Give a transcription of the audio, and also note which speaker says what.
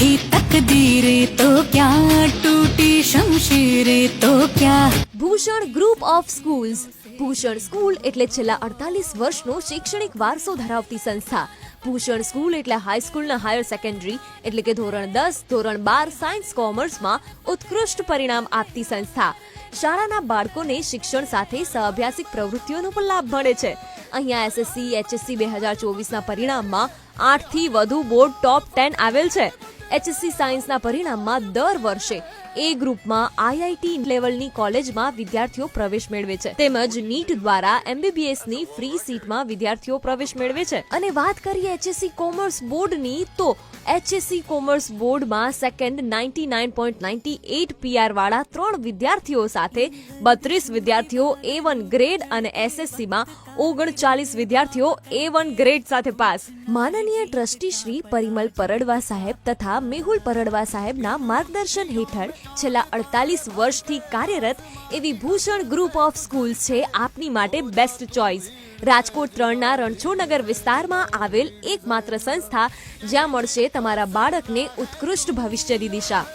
Speaker 1: थी તકદીરે તો ક્યાં તૂટી શમશીરે તો ક્યાં
Speaker 2: Bhushan group of schools Bhushan school એટલે છેલ્લા અડતાલીસ વર્ષનો શૈક્ષણિક વારસો ધરાવતી સંસ્થા. ભૂષણ સ્કૂલ એટલે હાઈસ્કૂલના હાયર સેકન્ડરી એટલે કે ધોરણ દસ, ધોરણ બાર સાયન્સ કોમર્સમાં ઉત્કૃષ્ટ પરિણામ આપતી સંસ્થા. શાળાના બાળકોને શિક્ષણ સાથે સહઅભ્યાસિક પ્રવૃત્તિઓનો પણ લાભ મળે છે. અહીંયા એસએસસી, એચએસસી બે હજાર ચોવીસના પરિણામમાં આઠથી વધુ બોર્ડ ટોપ ટેન આવેલ છે. એચએસસી સાયન્સના પરિણામમાં દર વર્ષે એ ગ્રુપમાં આઈઆઈટી લેવલની કોલેજમાં વિદ્યાર્થીઓ પ્રવેશ મેળવે છે. તેમજ નીટ દ્વારા એમબીબીએસની ફ્રી સીટમાં વિદ્યાર્થીઓ પ્રવેશ મેળવે છે. અને વાત કરીએ એચએસસી કોમર્સ બોર્ડની તો એચએસસી કોમર્સ બોર્ડમાં second ninety nine point ninety eight PR વાળા ત્રણ વિદ્યાર્થીઓ સાથે બત્રીસ વિદ્યાર્થીઓ એ વન ગ્રેડ અને એસએસસીમાં ઓગણચાલીસ વિદ્યાર્થીઓ એ વન ગ્રેડ સાથે પાસ માનનીય ટ્રસ્ટી શ્રી પરિમલ પરડવા સાહેબ તથા મેહુલ પરડવા સાહેબના માર્ગદર્શન હેઠળ છેલ્લા અડતાલીસ વર્ષથી કાર્યરત એવી ભૂષણ ગ્રુપ ઓફ સ્કૂલ છે આપની માટે બેસ્ટ ચોઇસ રાજકોટ ત્રણના રણછોડનગર વિસ્તારમાં આવેલ એકમાત્ર સંસ્થા જ્યાં મળશે તમારા બાળકને ઉત્કૃષ્ટ ભવિષ્યની દિશા.